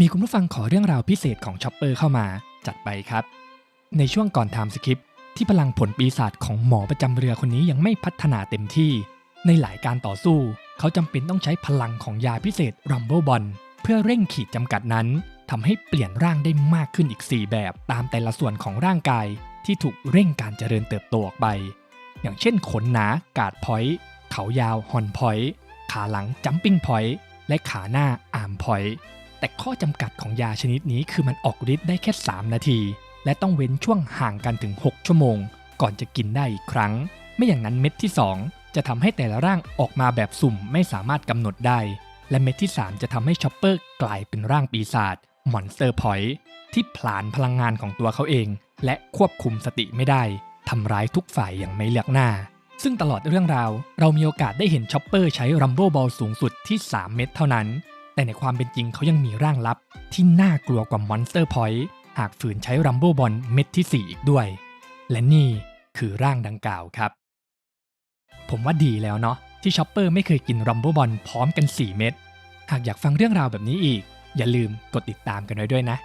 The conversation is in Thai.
มีคุณผู้ฟังขอเรื่องราวพิเศษของช็อปเปอร์เข้ามาจัดไปครับ ในช่วงก่อนไทม์สคริปที่พลังผลปีศาจของหมอประจำเรือคนนี้ยังไม่พัฒนาเต็มที่ ในหลายการต่อสู้ เขาจำเป็นต้องใช้พลังของยาพิเศษรัมเบิลบอลเพื่อเร่งขีดจำกัดนั้นทำให้เปลี่ยนร่างได้มากขึ้นอีก 4 แบบ ตามแต่ละส่วนของร่างกาย ที่ถูกเร่งการเจริญเติบโตออกไป อย่างเช่นขนหนากาดพอยต์เขายาวฮอนพอยต์ขาหลังจัมปิ้งพอยต์และขาหน้าอาร์มพอยต์ แต่ข้อจำกัดของยาชนิดนี้คือมันออกฤทธิ์ได้แค่ 3 นาที และต้องเว้นช่วงห่างกันถึง 6 ชั่วโมง ก่อนจะกินได้อีกครั้ง ไม่อย่างนั้นเม็ดที่ 2 จะทำให้แต่ละร่างออกมาแบบสุ่มไม่สามารถกำหนดได้ และเม็ดที่ 3 จะทำให้ชอปเปอร์กลายเป็นร่างปีศาจมอนสเตอร์พอยที่ผลาญพลังงานของตัวเขาเอง และควบคุมสติไม่ได้ทำร้ายทุกฝ่ายอย่างไม่เลือกหน้า ซึ่งตลอดเรื่องราว เรามีโอกาสได้เห็นชอปเปอร์ใช้รัมโบ้บอลสูงสุดที่ 3 เม็ดเท่านั้น แต่ในความเป็นจริงเขายังมีร่างลับ ที่น่ากลัวกว่ามอนสเตอร์พอยต์หากฝืนใช้รัมโบ้บอลเม็ดที่ 4 อีกด้วย และนี่คือร่างดังกล่าวครับ ผมว่าดีแล้วเนาะที่ชอปเปอร์ไม่เคยกินรัมโบ้บอลพร้อมกัน 4 เม็ดหากอยากฟังเรื่องราวแบบนี้อีก อย่าลืมกดติดตามกันไว้ด้วยนะ